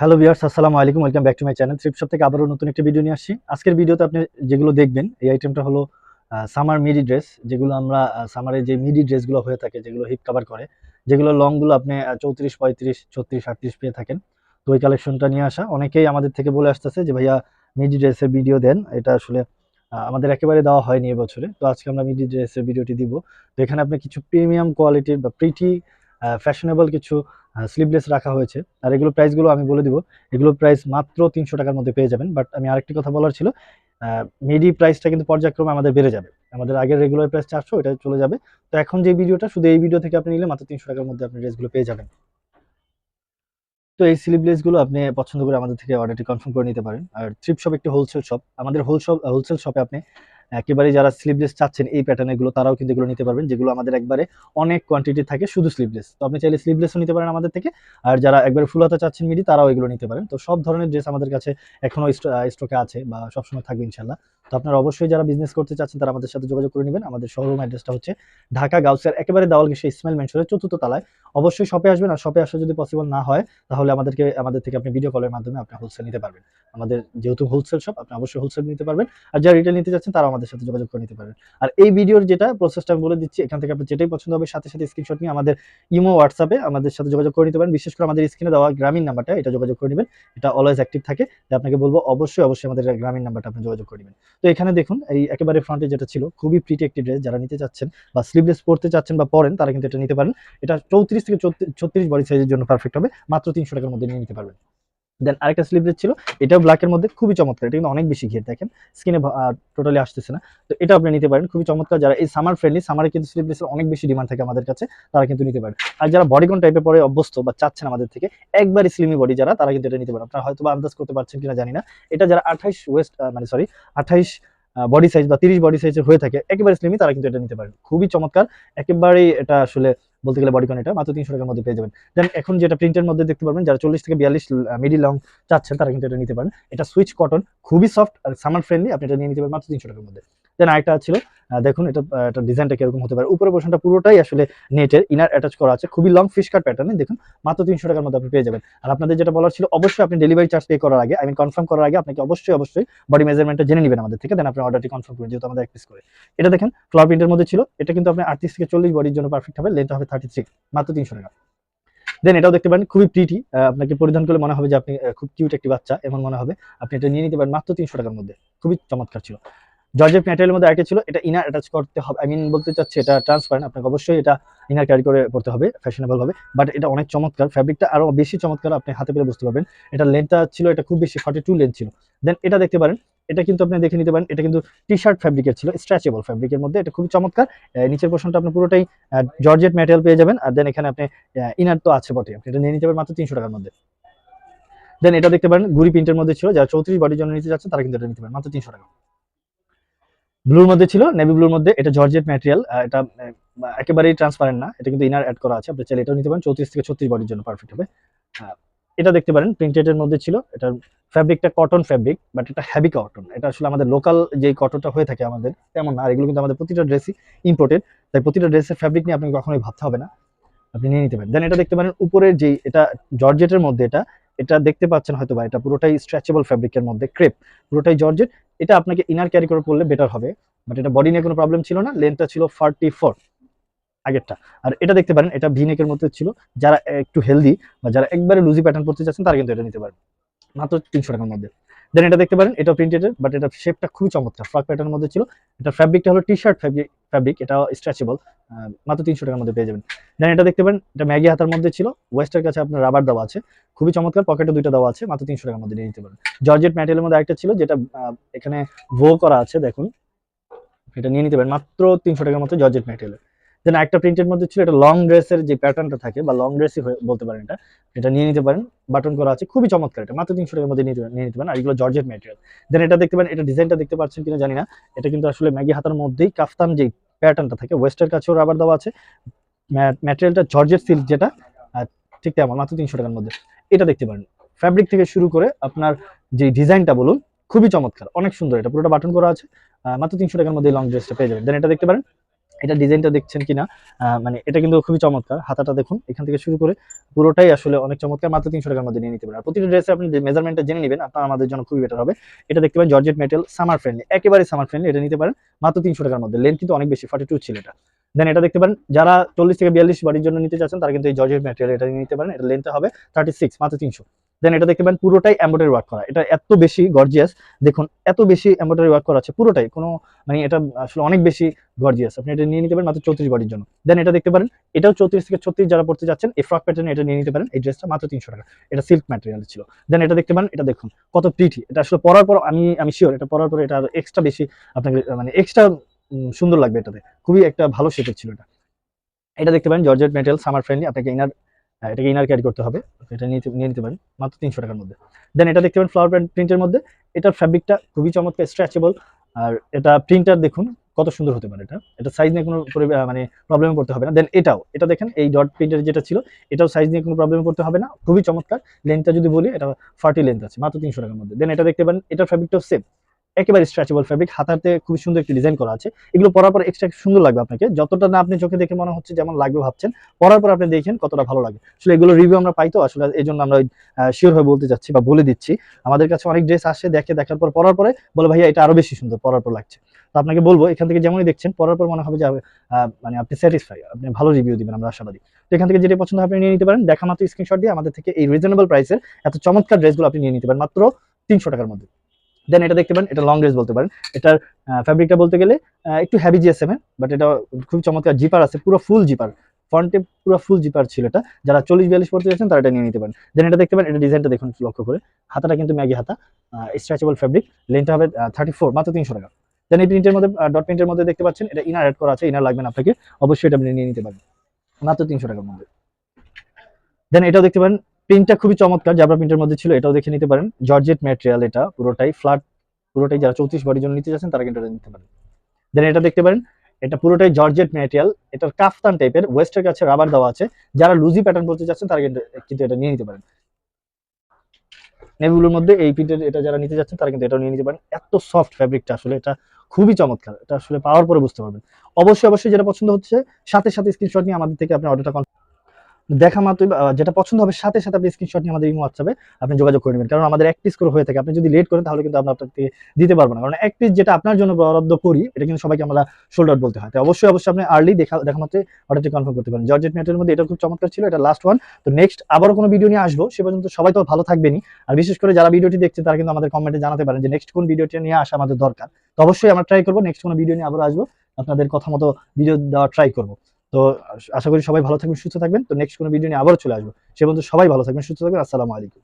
Hello viewers আসসালামু আলাইকুম welcome back to my channel thrift থেকে আবারও নতুন একটা ভিডিও নিয়ে আসছি। আজকের ভিডিওতে আপনি যেগুলো দেখবেন, এই আইটেমটা হলো সামার মিডি ড্রেস যেগুলো আমরা সামারে যে মিডি ড্রেসগুলো হয়ে থাকে, যেগুলো হিপ কভার করে, যেগুলো লংগুলো আপনি চৌত্রিশ, পঁয়ত্রিশ, ছত্রিশ, আটত্রিশ পেয়ে থাকেন। তো ওই কালেকশনটা নিয়ে আসা, অনেকেই আমাদের থেকে বলে আসতেছে যে, ভাইয়া মিডি ড্রেসের ভিডিও দেন। এটা আসলে আমাদের একেবারে দেওয়া হয়নি এবছরে। তো আজকে আমরা মিডি ড্রেসের ভিডিওটি দিব। তো এখানে আপনি কিছু প্রিমিয়াম কোয়ালিটির বা প্রিটি ফ্যাশনেবল কিছু স্লিভলেস রাখা হয়েছে। আর এগুলো প্রাইসগুলো আমি বলে দিব। এগুলো প্রাইস মাত্র তিনশো টাকার মধ্যে পেয়ে যাবেন। বাট আমি আরেকটি কথা বলার ছিল মিডি প্রাইসটা কিন্তু পর্যায়ক্রমে আমাদের বেড়ে যাবে। আমাদের আগের রেগুলার প্রাইস চারশো এটা চলে যাবে। তো এখন যে ভিডিওটা শুধু এই ভিডিও থেকে আপনি নিলে মাত্র তিনশো টাকার মধ্যে আপনি ড্রেসগুলো পেয়ে যাবেন। তো এই স্লিভলেসগুলো আপনি পছন্দ করে আমাদের থেকে অর্ডারটি কনফার্ম করে নিতে পারেন। আর থ্রিপ শপ একটি হোলসেল শপ আমাদের হোলসেল হোলসেল শপে আপনি একেবারে যারা স্লিভলেস চাচ্ছেন এই প্যাটার্নের তারাও কিন্তু এগুলো নিতে পারবেন, যেগুলো আমাদের একবারে অনেক কোয়ান্টিটি থাকে শুধু স্লিভলেস তো আপনি চাইলে স্লিভলেসও নিতে পারেন আমাদের থেকে, আর যারা একবারে ফুল হাতা চাচ্ছেন মিডি তারাও এগুলো নিতে পারেন। তো সব ধরনের ড্রেস আমাদের কাছে এখনও স্টকে আছে বা সবসময় থাকবে ইনশাল্লাহ তো আপনারা অবশ্যই যারা বিজনেস করতে চাচ্ছেন, তারা আমাদের সাথে যোগাযোগ করে নেবেন। আমাদের শোরুম অ্যাড্রেসটা হচ্ছে ঢাকা গাউসের একেবারে দাওয়াল গেছে ইসমাইল মেনশনের চতুর্থ তলায়। অবশ্যই শপে আসবেন, আর শপে আসা যদি পসিবল না হয়, তাহলে আমাদেরকে, আমাদের থেকে আপনি ভিডিও কলের মাধ্যমে আপনি হোলসেল নিতে পারবেন। আমাদের যেহেতু হোলসেল শপ আপনি অবশ্যই হোলসেল নিতে পারবেন। আর যারা রিটেল নিতে যাচ্ছেন তারা সাথে যোগাযোগ করে নিতে পারবেন আর এই ভিডিওর যেটা প্রসেসটা আমি বলে দিচ্ছি, এখান থেকে আপনি যেটাই পছন্দ হবে, সাথে সাথে স্ক্রিনশট নিয়ে আমাদের ইমো হোয়াটসঅ্যাপে আমাদের সাথে যোগাযোগ করে নিতে পারেন। বিশেষ করে আমাদের স্ক্রিনে দেওয়া গ্রামীণ নাম্বারটা, এটা যোগাযোগ করে নেবেন। এটা অলওয়েজ অ্যাক্টিভ থাকে। তাই আপনাকে বলব, অবশ্যই অবশ্যই আমাদের গ্রামীণ নাম্বারটা আপনি যোগাযোগ করে নেবেন। তো এখানে দেখুন, এই একেবারে ফ্রন্টে যেটা ছিল, খুবই প্রিটি একটি ড্রেস যারা নিতে চাচ্ছেন বা স্লিভলেস পরতে চাচ্ছেন বা পরেন, তারা কিন্তু এটা নিতে পারেন। এটা চৌত্রিশ থেকে ছত্রিশ বডি সাইজের জন্য পারফেক্ট হবে। মাত্র তিনশো টাকার মধ্যে নিয়ে নিতে পারবেন। দেন আরেকটা স্লিভলেস ছিল, এটাও ব্ল্যাকের মধ্যে খুবই চমৎকার। এটা কিন্তু অনেক বেশি ঘিরে, দেখেন। স্কিনে টোটালি আসতেছে না। তো এটা আপনি নিতে পারেন, খুবই চমৎকার। যারা এই সামার ফ্রেন্ডলি সামারে কিন্তু স্লিভলেসের অনেক বেশি ডিমান্ড থাকে আমাদের কাছে, তারা কিন্তু নিতে পারেন। আর যারা বডিকন টাইপের পরে অভ্যস্ত বা চাচ্ছেন আমাদের থেকে, একবারই স্লিমি বডি যারা, তারা কিন্তু এটা নিতে পারেন। আপনারা হয়তো আন্দাজ করতে পারছেন কিনা জানি না। এটা যারা আঠাইশ ওয়েস্ট মানে সরি আঠাইশ বডি সাইজ বা তিরিশ বডি সাইজের হয়ে থাকে, একেবারে স্লিমি তারা কিন্তু এটা নিতে পারেন। খুবই চমৎকার। একেবারেই এটা আসলে বলতে গেলে বডিকন এটা, মাত্র তিনশো টাকার মধ্যে পেয়ে যাবেন। দেন এখন যেটা প্রিন্টের মধ্যে দেখতে পারবেন, যারা চল্লিশ থেকে বিয়াল্লিশ মিডি লং চাচ্ছেন, তারা কিন্তু এটা নিতে পারেন। এটা সুইচ কটন খুবই সফট আর সামার ফ্রেন্ডলি আপনি এটা নিয়ে নিতে পারেন, মাত্র তিনশো টাকার মধ্যে। দেন আরেকটা ছিল দেখুন এটা এটা ডিজাইনটা কীরকম হতে পারে। উপরে পোর্শনটা পুরোটাই আসলে নেটের ইনার অ্যাটাচ করা আছে। খুবই লং ফিশ কাট প্যাটার্নে দেখুন, মাত্র তিনশো টাকার মধ্যে আপনি পেয়ে যাবেন। আর আপনাদের যেটা বলার ছিল, অবশ্যই আপনি ডেলিভারি চার্জ পে করার আগে আই মিন কনফার্ম করার আগে আপনাকে অবশ্যই অবশ্যই বডি মেজারমেন্টটা জেনে নেবেন আমাদের থেকে দেন আপনি অর্ডারটি কনফার্ম করবেন, যেহেতু আমাদের এক পিস করে। এটা দেখেন ফ্লাওয়ার প্রিন্টের মধ্যে ছিল, এটা কিন্তু আপনি আটত্রিশ থেকে চল্লিশ বডির জন্য পারফেক্ট হবে লেন্থ হবে থার্টি থ্রি মাত্র তিনশো টাকা। দেন এটাও দেখতে পারেন, খুবই প্রিটি আপনাকে পরিধান করলে মনে হবে যে আপনি খুব কিউট একটি বাচ্চা, এমন মনে হবে, আপনি এটা নিয়ে নিতে পারেন মাত্র তিনশো টাকার মধ্যে। খুবই চমৎকার ছিল। জর্জেট ম্যাটেরিয়ালের মধ্যে আরেকটা ছিল, এটা ইনার অ্যাটাচ করতে হবে। আই মিন বলতে চাচ্ছি এটা ট্রান্সপারেন্ট আপনাকে অবশ্যই এটা ইনার ক্যারি করে পড়তে হবে ফ্যাশনেবল হবে বাট এটা অনেক চমৎকার ফ্যাব্রিকটা আরও বেশি চমৎকার, আপনি হাতে পেলে বুঝতে পারবেন। এটা লেন্থটা ছিল, এটা খুব বেশি ফর্টি টু লেন্থ ছিল। দেন এটা দেখতে পারেন, এটা কিন্তু আপনি দেখে নিতে পারেন, এটা কিন্তু টি শার্ট ফ্যাব্রিকের ছিল স্ট্রেচেবল ফ্যাব্রিকের মধ্যে। এটা খুবই চমৎকার নিচের পোর্শনটা আপনি পুরোটাই জর্জেট ম্যাটেরিয়াল পেয়ে যাবেন। আর দেন এখানে আপনি ইনার তো আছে বটে, আপনি এটা নিয়ে নিতে পারেন মাত্র তিনশো টাকার মধ্যে। দেন এটা দেখতে পারেন গুড়ি প্রিন্টের মধ্যে ছিল, যারা চৌত্রিশ বডির জন্য নিতে যাচ্ছে তারা কিন্তু এটা নিতে পারেন, মাত্র তিনশো টাকা। ব্লুর মধ্যে ছিল নেভি ব্লুর মধ্যে। এটা জর্জেট ম্যাটেরিয়াল এটা একেবারেই ট্রান্সপারেন্ট না। এটা কিন্তু ইনার অ্যাড করা আছে। আপনি চাইলে এটাও নিতে পারেন। চৌত্রিশ থেকে ছত্রিশ বডির জন্য পারফেক্ট হবে। এটা দেখতে পারেন প্রিন্টেডের মধ্যে ছিল। এটার ফ্যাব্রিকটা কটন ফ্যাব্রিক বাট এটা হ্যাভি কটন এটা আসলে আমাদের লোকাল যে কটনটা হয়ে থাকে আমাদের, তেমন না। আর এগুলো কিন্তু আমাদের প্রতিটা ড্রেসই ইম্পোর্টেড তাই প্রতিটা ড্রেসের ফ্যাব্রিক নিয়ে আপনি কখনোই ভাবতে হবে না। আপনি নিয়ে নিতে পারেন। দেন এটা দেখতে পারেন, উপরের যে এটা জর্জেটের মধ্যে এটা এটা দেখতে পাচ্ছেন হয়তো বা, এটা পুরোটাই স্ট্রেচেবল ফ্যাব্রিকের মধ্যে ক্রেপ পুরোটাই জর্জেট। এটা আপনাকে ইনার ক্যারি করে পড়লে বেটার হবে বাট এটা বডি নিয়ে কোনো প্রবলেম ছিল না লেন্থটা ছিল ফর্টি ফোর আগেরটা। আর এটা দেখতে পারেন, এটা ভিনেকের মধ্যে ছিল, যারা একটু হেলদি বা যারা একবারে লুজি প্যাটার্ন পড়তে চাচ্ছেন, তারা কিন্তু এটা নিতে পারেন। মাত্র তিনশো টাকার মধ্যে। দেন এটা দেখতে পারেন এটা প্রিন্টেড বাট এটা শেপটা খুবই চমৎকার ফ্রক প্যাটার্নের মধ্যে ছিল। এটা ফ্যাব্রিকটা হলো টি শার্ট ফ্যাব্রিক এটা স্ট্রেচেবল মাত্র তিনশো টাকার মধ্যে পেয়ে যাবেন। দেন এটা দেখতে পারেন, এটা ম্যাগি হাতার মধ্যে ছিল ওয়েস্টের কাছে আপনার রাবার দেওয়া আছে। খুবই চমৎকার পকেটে দুইটা দেওয়া আছে, মাত্র তিনশো টাকার মধ্যে নিয়ে নিতে পারেন। জর্জেট ম্যাটেরিয়ালের মধ্যে একটা ছিল, যেটা এখানে ভো করা আছে, দেখুন। এটা নিয়ে নিতে পারেন, মাত্র তিনশো টাকার মতো জর্জেট ম্যাটেরিয়াল দেন একটা প্রিন্টের মধ্যে ছিল, এটা লং ড্রেসের যে প্যাটার্নটা থাকে, বা লং ড্রেসই বলতে পারেন এটা এটা নিয়ে নিতে পারেন। বাটন করা আছে, খুবই চমৎকার এটা, মাত্র তিনশো টাকার মধ্যে নিয়ে নিতে- পারেন। আর এগুলো জর্জেট ম্যাটেরিয়াল দেন এটা দেখতে পারেন, এটা ডিজাইনটা দেখতে পাচ্ছেন কিনা জানি না। এটা কিন্তু আসলে ম্যাগি হাতার মধ্যেই কাফতান যে প্যাটার্নটা থাকে ওয়েস্টের কাছেও রাবার দেওয়া আছে। ম্যাটেরিয়ালটা জর্জেট সিল্ক যেটা ঠিক তেমন, মাত্র তিনশো টাকার মধ্যে। এটা দেখতে পারেন। ফ্যাব্রিক থেকে শুরু করে আপনার যে ডিজাইনটা বলুন, খুবই চমৎকার, অনেক সুন্দর। এটা পুরোটা বাটন করা আছে মাত্র তিনশো টাকার মধ্যে লং ড্রেসটা পেয়ে যাবেন। দেন এটা দেখতে পারেন এটা ডিজাইনটা দেখছেন কিনা? মানে এটা কিন্তু খুবই চমৎকার। হাতাটা দেখুন, এখান থেকে শুরু করে পুরোটাই আসলে অনেক চমৎকার, মাত্র তিনশো টাকার মধ্যে নিয়ে নিতে পারেন। প্রতিটা ড্রেসে আপনি মেজারমেন্টটা জেনে নেবেন, আপনার আমাদের জন্য খুবই বেটার হবে। এটা দেখতে পারেন জর্জেট মেটেরিয়াল সামার ফ্রেন্ডলি একেবারে সামার ফ্রেন্ডলি এটা নিতে পারেন মাত্র তিনশো টাকার মধ্যে। লেন্থ কিন্তু অনেক বেশি ফর্টি টু ছিল এটা। দেন এটা দেখতে পারেন, যারা চল্লিশ থেকে বিয়াল্লিশ বাড়ির জন্য নিতে চাচ্ছেন, তারা কিন্তু এই জর্জেট ম্যাটেরিয়াল এটা নিতে পারেন। এটা লেন্থ হবে থার্টি সিক্স মাত্র তিনশো। দেন এটা দেখতে পারেন, পুরোটাই এম্বয়ডারি ওয়ার্ক করা। এটা এত বেশি গর্জিয়াস দেখুন, এত বেশি এম্বয়ডারি ওয়ার্ক করা আছে পুরোটাই। কোনো মানে এটা আসলে অনেক বেশি গর্জিয়াস আপনি এটা নিয়ে নিতে পারেন মাত্র চৌত্রিশ বাড়ির জন্য। দেন এটা দেখতে পারেন, এটাও চৌত্রিশ থেকে ছত্রিশ যারা পড়তে যাচ্ছেন, এই ফ্রক প্যাটার্ন এটা নিয়ে নিতে পারেন। এই ড্রেসটা মাত্র তিনশো টাকা। এটা সিল্ক ম্যাটেরিয়াল ছিল। দেন এটা দেখতে পারেন, এটা দেখুন, কত প্রিটি এটা আসলে পরার পর আমি আমি শিওর এটা পরার পর এটা আরও এক্সট্রা বেশি আপনাকে মানে এক্সট্রা সুন্দর লাগবে এটাতে। খুবই একটা ভালো শেপের ছিল এটা। এটা দেখতে পারেন জর্জেট মেটেরিয়াল সামার ফ্রেন্ডলি আপনাকে ইনার এটাকে ইনার ক্যারি করতে হবে। এটা নিয়ে নিতে পারেন মাত্র তিনশো টাকার মধ্যে। দেন এটা দেখতে পারেন ফ্লাওয়ার প্রিন্টের মধ্যে। এটার ফ্যাব্রিকটা খুবই চমৎকার স্ট্রেচেবল আর এটা প্রিন্টার দেখুন, কত সুন্দর হতে পারে এটা। এটা সাইজ নিয়ে কোনো মানে প্রবলেমে পড়তে হবে না। দেন এটাও, এটা দেখেন, এই ডট প্রিন্টার যেটা ছিল, এটাও সাইজ নিয়ে কোনো প্রবলেমে পড়তে হবে না। খুবই চমৎকার। লেন্থটা যদি বলি, এটা ফার্টি লেন্থ আছে, মাত্র তিনশো টাকার মধ্যে। দেন এটা দেখতে পারেন, এটার ফ্যাব্রিকটাও সেম একেবারে স্ট্রেচেবল ফ্যাব্রিক হাতাতে খুবই সুন্দর একটি ডিজাইন করা আছে। এগুলো পরার পর এক্সট্রা সুন্দর লাগবে আপনাকে। যতটা না আপনি চোখে দেখে মনে হচ্ছে যেমন লাগবে ভাবছেন, পরার পর আপনি দেখেন কতটা ভালো লাগে। আসলে এগুলো রিভিউ আমরা পাই তো, আসলে এই জন্য আমরা শিওর হয়ে বলতে চাচ্ছি বা বলে দিচ্ছি। আমাদের কাছে অনেক ড্রেস আসে দেখে, দেখার পর, পরার পরে বলে, ভাইয়া, এটা আরও বেশি সুন্দর, পরার পর লাগছে। তো আপনাকে বলব, এখান থেকে যেমনই দেখছেন, পরার পর মনে হবে যে মানে আপনি স্যাটিসফাই আপনি ভালো রিভিউ দিবেন, আমরা আশাবাদী। তো এখান থেকে যেটা পছন্দ আপনি নিয়ে নিতে পারেন। দেখা মাত্র স্ক্রিনশট দিয়ে আমাদের থেকে এই রিজনেবল প্রাইসের এত চমৎকার ড্রেসগুলো আপনি নিয়ে নিতে পারেন, মাত্র তিনশো টাকার মধ্যে। দেন এটা দেখতে পারেন, এটা লং ড্রেস বলতে পারেন। এটার ফ্যাব্রিকটা বলতে গেলে একটু হ্যাভি জিএসএম বাট এটা খুব চমৎকার জিপার আছে, পুরো ফুল জিপার ফ্রন্টে পুরো ফুল জিপার ছিল এটা। যারা চল্লিশ, বিয়াল্লিশ পড়তে যাচ্ছেন তারা এটা নিয়ে নিতে পারেন। দেন এটা দেখতে পারেন, এটা ডিজাইনটা দেখুন লক্ষ্য করে। হাতাটা কিন্তু ম্যাগি হাতা স্ট্রেচেবল ফ্যাব্রিক লেন্থটা হবে থার্টি ফোর মাত্র তিনশো টাকা। দেন এই প্রিন্টের মধ্যে ডট প্রিন্টের মধ্যে দেখতে পাচ্ছেন, এটা ইনার অ্যাড করা আছে ইনার লাগবে না আপনাকে। অবশ্যই এটা আপনি নিয়ে নিতে পারেন। মাত্র তিনশো টাকার মধ্যে। দেন এটাও দেখতে পারেন প্রিন্টটা খুবই চমৎকার জাবরা প্রিন্টের মধ্যে ছিল, এটাও দেখে নিতে পারেন। জর্জেট ম্যাটেরিয়াল এটা, পুরোটাই ফ্ল্যাট পুরোটাই যারা চৌত্রিশ বডির জন্য নিতে যাচ্ছেন তারা কিন্তু নিতে পারেন। দেন এটা দেখতে পারেন, এটা পুরোটাই জর্জেট ম্যাটেরিয়াল এটার কাফতান টাইপের ওয়েস্টের কাছে রাবার দেওয়া আছে। যারা লুজি প্যাটার্ন বলতে চাচ্ছেন, তারা কিন্তু এটা নিয়ে নিতে পারেন। নেভিগুলোর মধ্যে এই প্রিন্টের এটা যারা নিতে যাচ্ছেন তারা কিন্তু এটাও নিয়ে নিতে পারেন। এত সফট ফ্যাব্রিকটা আসলে, এটা খুবই চমৎকার, এটা আসলে পাওয়ার পরে বুঝতে পারবেন। অবশ্যই অবশ্যই যেটা পছন্দ হচ্ছে, সাথে সাথে স্ক্রিনশট নিয়ে আমাদের থেকে আপনি অর্ডারটা দেখা আহ, যেটা পছন্দ হবে সাথে সাথে আপনি স্ক্রিনশট নিয়ে আমাদের ইমো হোয়াটসঅ্যাপে আপনি যোগাযোগ করে নেবেন। কারণ আমাদের এক পিস করে হয়ে থাকে। আপনি যদি লেট করেন তাহলে কিন্তু আমরা আপনাকে দিতে পারব না। কারণ এক পিস যেটা আপনার জন্য বরাদ্দ করি এটা কিন্তু সবাইকে আমরা সোল্ড আউট বলতে হয়। তো অবশ্যই অবশ্যই আপনি আর্লি দেখা দেখা মাত্রই অর্ডারটি কনফার্ম করতে পারেন। জর্জেট ম্যাটের মধ্যে এটা খুব চমৎকার ছিল এটা লাস্ট ওয়ান তো নেক্সট আবারও কোনো ভিডিও নিয়ে আসব সে পর্যন্ত সবাই তো ভালো থাকবেনই। আর বিশেষ করে যারা ভিডিওটি দেখছে তারা কিন্তু আমাদের কমেন্টে জানাতে পারেন যে নেক্সট কোন ভিডিওটি নিয়ে আসা আমাদের দরকার। তো অবশ্যই আমরা ট্রাই করব নেক্সট কোনো ভিডিও নিয়ে আবার আসব। আপনাদের কথা মতো ভিডিও দেওয়া ট্রাই করব। তো আশা করি সবাই ভালো থাকবেন, সুস্থ থাকবেন। তো নেক্সট কোনো ভিডিও নিয়ে আবারও চলে আসব। সে পর্যন্ত সবাই ভালো থাকবেন, সুস্থ থাকবেন। আসসালামু আলাইকুম।